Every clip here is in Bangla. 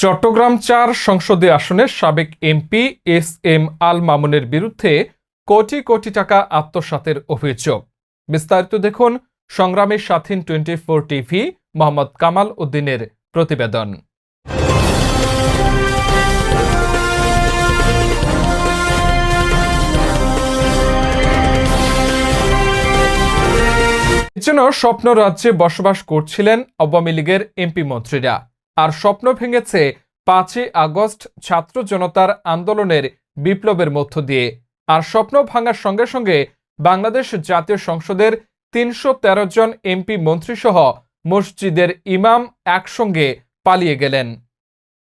চট্টগ্রাম চার সংসদীয় আসনের সাবেক এমপি এস এম আল মামুনের বিরুদ্ধে কোটি কোটি টাকা আত্মসাতের অভিযোগ। বিস্তারিত দেখুন সংগ্রামের স্বাধীন twenty four TV Mohammad Kamal উদ্দিনের প্রতিবেদন। যেন স্বপ্ন রাজ্যে বসবাস করছিলেন আওয়ামী লীগের এমপি মন্ত্রীরা। আর স্বপ্ন ভেঙেছে পাঁচই আগস্ট ছাত্র জনতার আন্দোলনের বিপ্লবের মধ্য দিয়ে। আর স্বপ্ন ভাঙার সঙ্গে সঙ্গে বাংলাদেশ জাতীয় সংসদের তিনশো তেরো জন এমপি মন্ত্রীসহ মসজিদের ইমাম একসঙ্গে পালিয়ে গেলেন।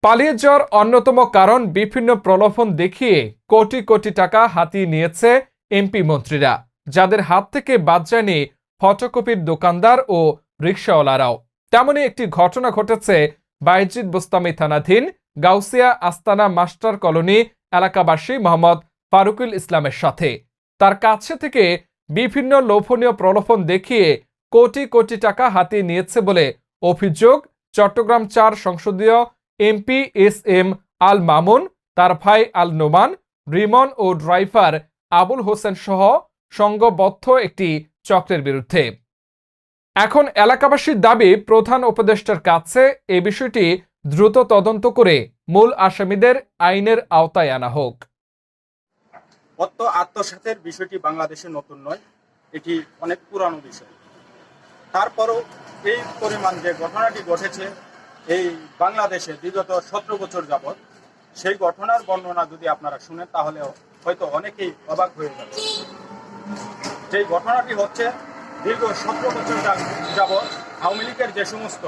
পালিয়ে যাওয়ার অন্যতম কারণ বিভিন্ন প্রলোভন দেখিয়ে কোটি কোটি টাকা হাতিয়ে নিয়েছে এমপি মন্ত্রীরা, যাদের হাত থেকে বাদ যায়নি ফটোকপির দোকানদার ও রিকশাওয়ালারাও তেমনই একটি ঘটনা ঘটেছে বাইজিদ বোস্তামি থানাধীন গাউসিয়া আস্তানা মাস্টার কলোনি এলাকাবাসী মোহাম্মদ ফারুকুল ইসলামের সাথে। তার কাছে থেকে বিভিন্ন লোভনীয় প্রলোভন দেখিয়ে কোটি কোটি টাকা হাতিয়ে নিয়েছে বলে অভিযোগ চট্টগ্রাম চার সংসদীয় MP S M Al Mamun, তার ভাই আল নোমান, রিমন ও ড্রাইভার আবুল হোসেন সহ সংঘবদ্ধ একটি চক্রের বিরুদ্ধে। এখন এলাকাবাসীর দাবি, প্রধান উপদেষ্টার কাছে এ বিষয়টি দ্রুত তদন্ত করে মূল আসামিদের আইনের আওতায় আনা হোক। আত্মসাতের বিষয়টি বাংলাদেশে নতুন নয়, এটি অনেক পুরানো বিষয়। তারপরও এই পরিমাণ যে ঘটনাটি ঘটেছে, এই বাংলাদেশে বিগত সতেরো বছর যাবৎ, সেই ঘটনার বর্ণনা যদি আপনারা শুনেন তাহলে হয়তো অনেকেই অবাক হয়ে যাবে সেই ঘটনাটি হচ্ছে দীর্ঘ সতেরো বছর যাবৎ আওয়ামী লীগের যে সমস্ত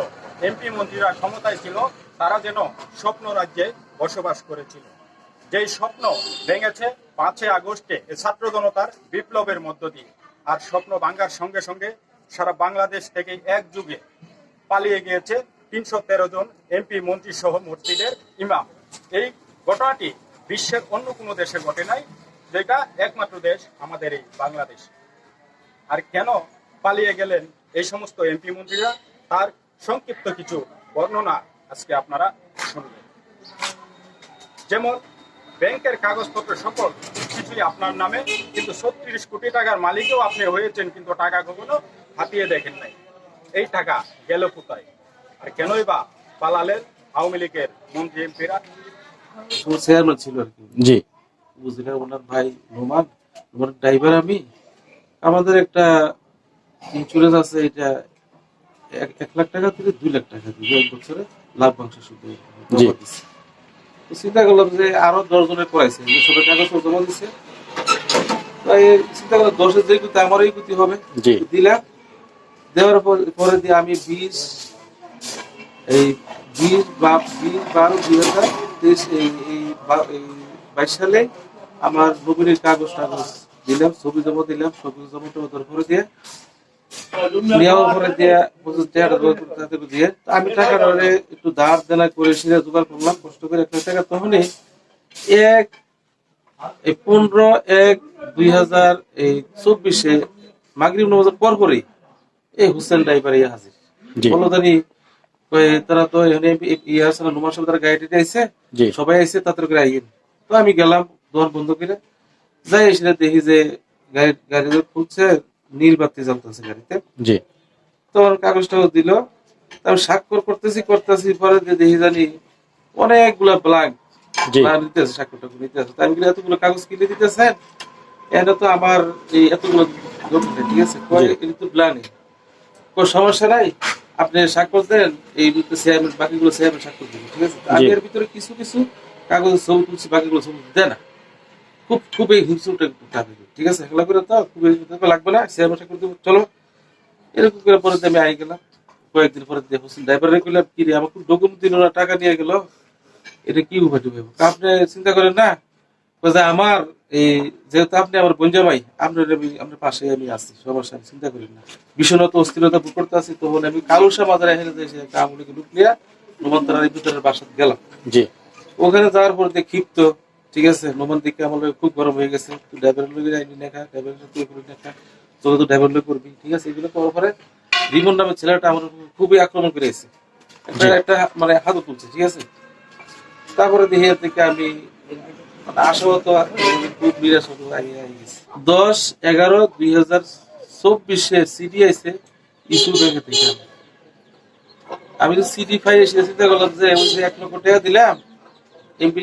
এমপি মন্ত্রীরা ক্ষমতায় ছিল, তারা যেন স্বপ্ন রাজ্যে বসবাস করেছিল। যেই স্বপ্ন ভেঙেছে পাঁচই আগস্টে ছাত্র জনতার বিপ্লবের মধ্য দিয়ে। আর স্বপ্ন ভাঙ্গার সঙ্গে সঙ্গে সারা বাংলাদেশ থেকে এক যুগে পালিয়ে গিয়েছে তিনশো তেরো জন এমপি মন্ত্রী সহ মসজিদের ইমাম। এই ঘটনাটি বিশ্বের অন্য কোনো দেশে ঘটে নাই, যেটা একমাত্র দেশ আমাদের এই বাংলাদেশ। আর কেন পালিয়ে গেলেন এই সমস্ত এমপি মন্ত্রীরা। তার সংক্ষিপ্ত কিছু বর্ণনা আজকে আপনারা শুনবেন। যেমন ব্যাংকের কাগজপত্র সকল কিছুই আপনার নামে কিন্তু ছত্রিশ কোটি টাকার মালিকও আপনি হয়েছেন কিন্তু টাকা কখনো হাতিয়ে দেখেন নাই। এই টাকা গেল কোথায়? আর কেনই বা পালালেন আওয়ামী লীগের মন্ত্রী এমপিরা? চেয়ারম্যান ছিল আর কি। জি। বুঝলে ওনার ভাই নোমান। নোমান ড্রাইভার আমি। আমাদের একটা ইন্স্যুরেন্স আছে এটা এক লাখ টাকা থেকে দুই লাখ টাকা দিবে এক বছরে লাভবাংশ শুধু তো চিন্তা করলাম যে আরও দশ জনের করাইছে কাগজ জমা দিচ্ছে তাই চিন্তা করলাম দশের যে আমার এই হবে। দিলাম। দেওয়ার পরে দিয়ে আমি বিশ এই বিশ বা বিশ বারো দুই হাজার তেইশ এই এই বাইশ সালে আমার নবীনের কাগজ টাগজ দিলাম ছবি জমা দিলাম ছবি জমা টমা দেওয়ার পরে দিয়ে নেওয়ার পরে দিয়ে পঁচিশ টাকা তাদের দিয়ে। তো আমি টাকা ধরে একটু ধার দেনা করে সেটা জোগাড় করলাম কষ্ট করে একটা টাকা তখনই এক পনেরো এক দুই হাজার এই চব্বিশে মাগরিব নামাজের পর পরই এই হুসেন ড্রাইভার ইয়ে হাজির। বলো জানি তারা তো ইয়ে নুমার সাহেব তারা জি। সবাই আইছে তাদের করে আইয়েন তো আমি গেলাম দোকান বন্ধ করে যাই এসে দেখি যে গাড়ি গাড়ি খুলছে নীল বাতি জ্বলতেছে গাড়িতে। জি। তো আমার কাগজটাও দিল। তারপর স্বাক্ষর করতেছি করতেছি পরে দেখি জানি অনেকগুলা ব্লাঙ্ক নিতেছে স্বাক্ষর টাক্ষর নিতেছে তাই আমি এতগুলো কাগজ কিনে দিতেছেন এটা তো আমার এই এতগুলো ঠিক আছে। এটা ব্লাঙ্ক কোনো সমস্যা নাই আপনি স্বাক্ষর দেন এই চেয়ারম্যান বাকিগুলো চেয়ারম্যান স্বাক্ষর দিবেন ঠিক আছে? আমি এর ভিতরে কিছু কিছু কাগজের ছবি তুলছি বাকিগুলো ছবি দেয় না। খুব খুবই হিংসুটা ঠিক আছে হেলা করে তো খুব লাগবে না চেয়ারম্যান স্বাক্ষর দিব চলো। এরকম করে পরে আমি আই গেলাম কয়েকদিন পরে দিয়ে হোসেন ড্রাইভারে কইলাম কি রে আমার ডকুমেন্ট দিল না টাকা নিয়ে গেল। এটা কি উপায় টুপায় আপনি চিন্তা করেন না যে আমার এই যেহেতু আপনি আমার বঞ্জামাই আপনার আমি আপনার পাশে আমি আছি সমস্যা নেই, চিন্তা করেন না। বিষণ্ণতা অস্থিরতা ভোগ করতে আছি তখন আমি কালুসা বাজারে এখানে এসে একটা আমুলিকে লুকলিয়া নোমান্তার ভিতরের বাসাতে গেলাম। জি। ওখানে যাওয়ার পর ক্ষিপ্ত ঠিক আছে নোমান দিকে আমার খুব গরম হয়ে গেছে তুই ড্রাইভারের লগে যাইনি দেখা ড্রাইভারের সাথে তুই দেখা তো ড্রাইভার লগে করবি ঠিক আছে? এগুলো করার পরে রিমন নামের ছেলেটা আমার খুবই আক্রমণ করে এসেছে একটা একটা মানে হাতও তুলছে ঠিক আছে? তারপরে দেখে থেকে আমি মানে আশাহত খুব নিরাশ হতো আমি গেছি। দশ এগারো দুই হাজার চব্বিশে সিডি আইসে ইস্যু ব্যাংকে থেকে আমি। তো সিডি ফাই এসে চিন্তা করলাম যে যে এক লক্ষ টাকা দিলাম এমপি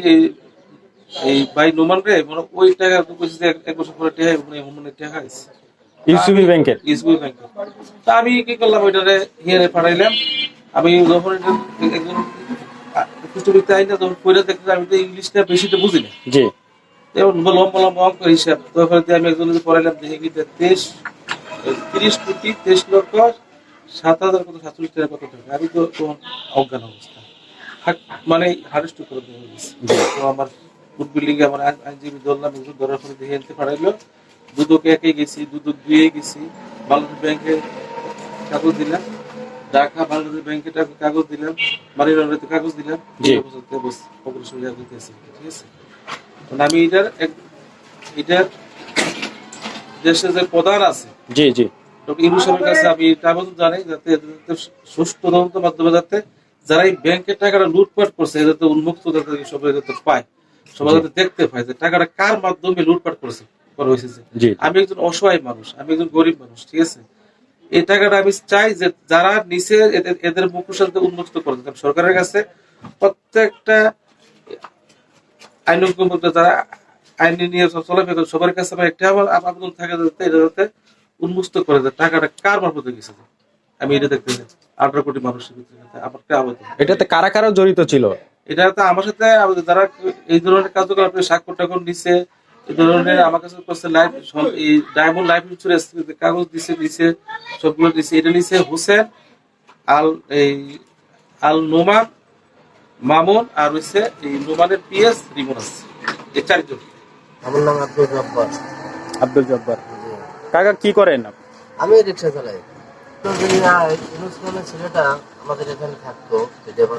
এই ভাই নোমান রে মানে ওই টাকা কইছে এক- বছর পরে টাকা মানে এমন টাকা আইছে ইউসিবি ব্যাংকের। ইসবি ব্যাংকে তা আমি কি করলাম ওইটারে হিয়ারে পাঠাইলাম। আমি যখন একজন কুষ্টবিতে আইনা যখন পড়ে দেখতে আমি তো ইংলিশটা বেশিটা বুঝি না। জি। এবং লম্বা লম্বা অঙ্ক হিসাব। তখন আমি একজনকে পড়াইলাম দেখে কি তেইশ তিরিশ কোটি তেইশ লক্ষ সাত হাজার কত সাতচল্লিশ টাকা কত টাকা। আমি তো তখন অজ্ঞান অবস্থা। মানে হারেস্ট করে দেওয়া তো আমার ফুড বিল্ডিং এ আমার আইন- আইনজীবী ধরার পরে দেখে আনতে পারাইলো। দুদকে একে গেছি দুদক দুয়ে গেছি। বাংলাদেশ ব্যাংকে কাগজ দিলাম। ঢাকা বাংলাদেশ ব্যাংকে টাকা- কাগজ দিলাম। কাগজ দিলাম। অগ্রসর যেতেছে ঠিক আছে? আমি এটার এক- এটার দেশে যে প্রধান আছে জি জি। ডক্টর ইনু সাহেবের কাছে আমি এটা আবেদন জানাই যাতে এদের সুষ্ঠু তদন্ত মাধ্যমে যাতে যারা এই ব্যাংকের টাকাটা লুটপাট করছে এদের যাতে উন্মুক্ত যাতে সবাই যাতে পায়। সবাই দেখতে পায় যে টাকাটা কার মাধ্যমে লুটপাট করেছে করা হয়েছে আমি একজন অসহায় মানুষ আমি একজন গরিব মানুষ ঠিক আছে? এই টাকাটা আমি চাই যে যারা নিচে এদের করে দিতাম সরকারের কাছে প্রত্যেকটা আইনজ্ঞ যারা আইনি নিয়ে চলাফেরা সবার কাছে আমার একটা আমার আবেদন থাকে যাতে এটা যাতে উন্মুক্ত করে দেয়। টাকাটা কার মারফতে গেছে আমি এটা দেখতে চাই। আঠারো কোটি মানুষের ভিতরে আমার একটা আবেদন। এটাতে কারা কারা জড়িত ছিল? এটা তো আমার সাথে যারা এই ধরনের কার্যকলাপে স্বাক্ষর টাক্ষর নিছে এই ধরনের আমার কাছে করছে লাইফ এই ডায়মন্ড লাইফ ইন্স্যুরেন্স কাগজ দিছে দিছে সবগুলো দিছে এটা নিছে হোসেন আল এই আল নোমান মামুন আর হচ্ছে এই নোমানের পিএস রিমোনাস এই চারজন। আমার নাম আব্দুল জব্বার। আব্দুল জব্বার। কাকা কি করেন আপনি? আমি রিক্সা চালাই। ইউনুস ছেলেটা আমাদের এখানে থাকতো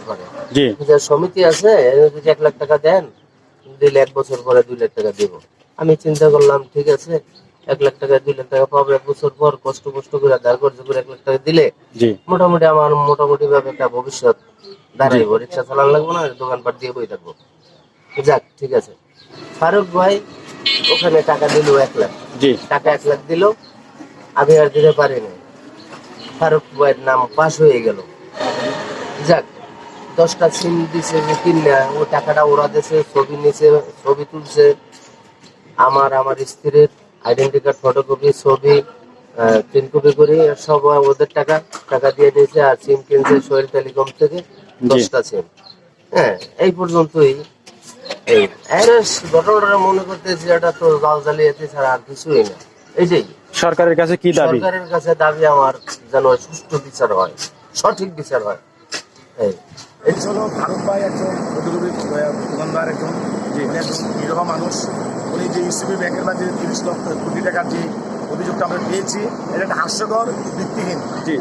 করে জি। সমিতি আছে যদি এক লাখ টাকা দেন দিলে এক বছর পরে দুই লাখ টাকা দেবো। আমি চিন্তা করলাম ঠিক আছে এক লাখ টাকা দুই লাখ টাকা পাবো এক বছর পর কষ্ট কষ্ট করে ধার কর্জ করে এক লাখ টাকা দিলে মোটামুটি আমার মোটামুটি ভাবে একটা ভবিষ্যৎ দাঁড়াইবো। রিক্সা চালান লাগবো না দোকানপাট দিয়ে বই থাকব। যাক ঠিক আছে। ফারুক ভাই ওখানে টাকা দিল এক লাখ। টাকা এক লাখ দিল আমি আর দিতে পারিনি। ফারুক ভাইয়ের নাম পাস হয়ে গেল। যাক দশটা সিম দিছে যে কিনা ও টাকাটা ওরা দিছে ছবি নিছে ছবি তুলছে। আমার আমার স্ত্রীর আইডেন্টি কার্ড ফটোকপি ছবি তিন কপি করে সব ওদের টাকা টাকা দিয়ে দিয়েছে আর সিম কিনছে সোহেল টেলিকম থেকে দশটা সিম হ্যাঁ এই পর্যন্তই। এই ঘটনাটা মনে করতেছি এটা তো জাল জালিয়াতি ছাড়া আর কিছুই না। এইটাই সরকারের কাছে কি দাবি? সরকারের কাছে দাবি আমার যেন সুষ্ঠু বিচার হয় সঠিক বিচার হয়। এই। হলো ফারুক ভাই একজন দোকানদার একজন একজন নিরহ মানুষ। উনি যে ইউসিবি ব্যাংকের মাঝে তিরিশ লক্ষ কোটি টাকার যে অভিযোগটা আমরা পেয়েছি এটা একটা হাস্যকর ভিত্তিহীন।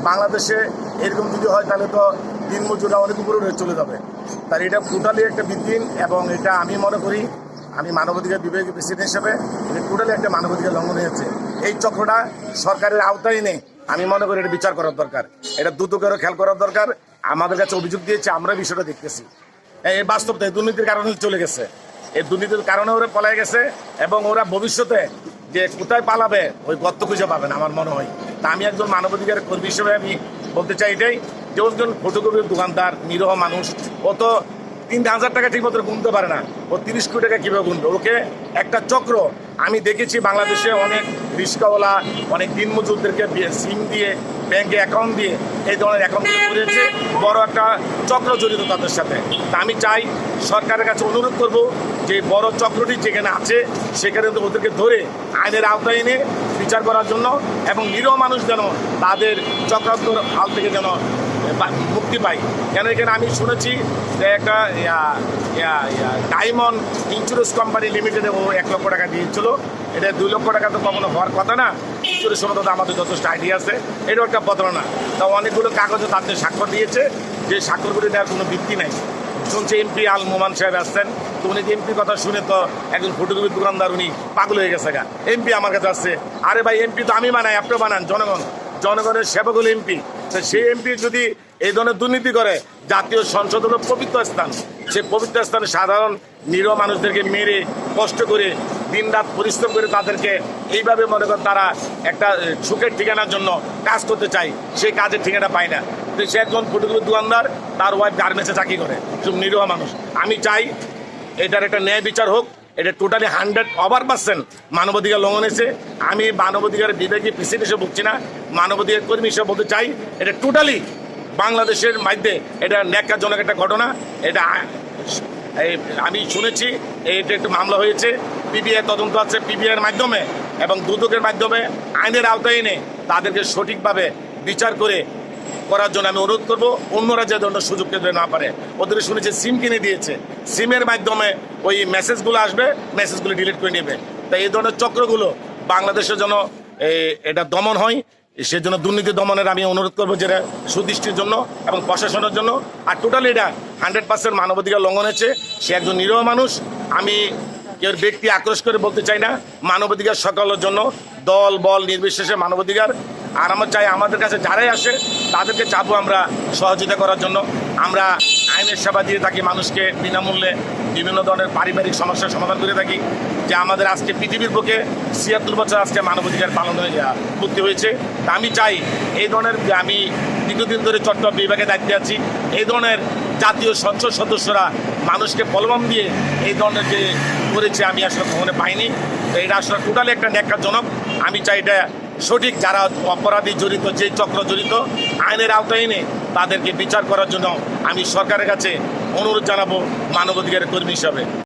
বাংলাদেশে এরকম যদি হয় তাহলে তো দিন মজুরা অনেক উপরে চলে যাবে। তার এটা টোটালি একটা ভিত্তিহীন এবং এটা আমি মনে করি আমি মানবাধিকার বিভাগীয় প্রেসিডেন্ট হিসেবে এটা টোটালি একটা মানবাধিকার লঙ্ঘন হয়েছে এই চক্রটা সরকারের আওতায় নেই আমি মনে করি এটা বিচার করার দরকার। এটা করে খেয়াল করার দরকার। আমাদের কাছে অভিযোগ দিয়েছে, আমরা বিষয়টা দেখতেছি। এই বাস্তব তো এই দুর্নীতির কারণে চলে গেছে। এই দুর্নীতির কারণে ওরা পলাই গেছে এবং ওরা ভবিষ্যতে যে কোথায় পালাবে, ওই গর্ত খুঁজে পাবে না আমার মনে হয়। তা আমি একজন মানবাধিকার কর্মী হিসেবে আমি বলতে চাই এটাই যে একজন ফটোকপির দোকানদার, নিরহ মানুষ। ও তো তিন হাজার টাকা ঠিক মতো গুনতে পারে না। ও তিরিশ কোটি টাকা কীভাবে গুনবে? ওকে একটা চক্র আমি দেখেছি বাংলাদেশে অনেক রিক্সাওয়ালা অনেক দিনমজুরদেরকে সিম দিয়ে ব্যাংকে অ্যাকাউন্ট দিয়ে এই ধরনের অ্যাকাউন্ট করেছে। বড় একটা চক্র জড়িত তাদের সাথে। তা আমি চাই সরকারের কাছে অনুরোধ করব যে বড় চক্রটি যেখানে আছে, সেখানে ওদেরকে ধরে আইনের আওতায় এনে বিচার করার জন্য এবং নিরীহ মানুষ যেন তাদের চক্রান্ত হাল থেকে যেন মুক্তি পাই। কেন এখানে আমি শুনেছি যে একটা ডায়মন্ড ইন্স্যুরেন্স কোম্পানি লিমিটেডে ও এক লক্ষ টাকা দিয়েছিল। এটা দুই লক্ষ টাকা তো কখনো হওয়ার কথা না। ইন্স্যুরেন্স সম্বন্ধে আমাদের যথেষ্ট আইডিয়া আছে। এটাও একটা প্রতারণা তা অনেকগুলো কাগজে তাদের স্বাক্ষর দিয়েছে। যে স্বাক্ষরগুলি দেওয়ার কোনো ভিত্তি নাই। শুনছে এমপি আল মোমান সাহেব আসছেন। তো উনি এমপির কথা শুনে তো একজন ফটোকপির দোকানদার উনি পাগল হয়ে গেছে গা। এমপি আমার কাছে আসছে। আরে ভাই এমপি তো আমি বানাই আপনি বানান। জনগণ। জনগণের সেবক হলো এমপি সেই এমপি যদি এই ধরনের দুর্নীতি করে, জাতীয় সংসদ হলো পবিত্র স্থান। সে পবিত্র স্থানে সাধারণ নিরীহ মানুষদেরকে মেরে কষ্ট করে দিন রাত পরিশ্রম করে তাদেরকে এইভাবে মনে করেন তারা একটা সুখের ঠিকানার জন্য কাজ করতে চায় সেই কাজের ঠিকানা পায় না। তো সে একজন ফটোকপি দোকানদার, তার ওয়াইফ গার্মেন্টসে চাকরি করে সব নিরীহ মানুষ। আমি চাই এটার একটা ন্যায় বিচার হোক এটা টোটালি হান্ড্রেড ওভার পার্সেন্ট মানবাধিকার লঙ্ঘন হয়েছে। আমি মানবাধিকারের বিবেকে প্রেসিডেন্ট হিসেবে বলছি না। মানবাধিকার কর্মী হিসেবে বলতে চাই, এটা টোটালি বাংলাদেশের মধ্যে এটা ন্যাক্কারজনক একটা ঘটনা। এটা আমি শুনেছি এটা একটু মামলা হয়েছে। পিবিআই তদন্ত আছে পিবিআই এর মাধ্যমে এবং দুদকের মাধ্যমে আইনের আওতায় এনে তাদেরকে সঠিকভাবে বিচার করে করার জন্য আমি অনুরোধ করব অন্যরা যে ধরনের সুযোগ পেতে না পারে। ওদের শুনেছি সিম কিনে দিয়েছে, সিমের মাধ্যমে ওই মেসেজগুলো আসবে মেসেজগুলো ডিলিট করে নেবে। তাই এই ধরনের চক্রগুলো বাংলাদেশের জন্য এটা দমন হয়, সেজন্য দুর্নীতি দমনের আমি অনুরোধ করব যেটা সুদৃষ্টির জন্য এবং প্রশাসনের জন্য। আর টোটালি এটা হান্ড্রেড পার্সেন্ট মানবাধিকার লঙ্ঘন হয়েছে, সে একজন নিরীহ মানুষ, আমি কেউ ব্যক্তি আক্রোশ করে বলতে চাই না, মানবাধিকার সকলের জন্য দল, বল নির্বিশেষে মানবাধিকার আর আমরা চাই আমাদের কাছে যারাই আসে, তাদেরকে চাবো আমরা সহযোগিতা করার জন্য। আমরা আইনের সেবা দিয়ে থাকি, মানুষকে বিনামূল্যে বিভিন্ন ধরনের পারিবারিক সমস্যার সমাধান করে থাকি। যে আমাদের আজকে পৃথিবীর বুকে ছিয়াত্তর বছর আজকে মানবাধিকার পালন হয়ে পূর্তি হয়েছে। তা আমি চাই এই ধরনের আমি দীর্ঘদিন ধরে চট্টগ্রাম বিভাগে দায়িত্বে আছি। এই ধরনের জাতীয় সংসদ সদস্যরা মানুষকে পলবাম দিয়ে এই ধরনের যে করেছে, আমি আসলে কখনো পাইনি। তো এটা আসলে টোটালি একটা ন্যাক্কারজনক। আমি চাই এটা সঠিক যারা অপরাধী জড়িত, যে চক্র জড়িত, আইনের আওতায় এনে তাদেরকে বিচার করার জন্য আমি সরকারের কাছে অনুরোধ জানাব মানবাধিকারের কর্মী হিসাবে।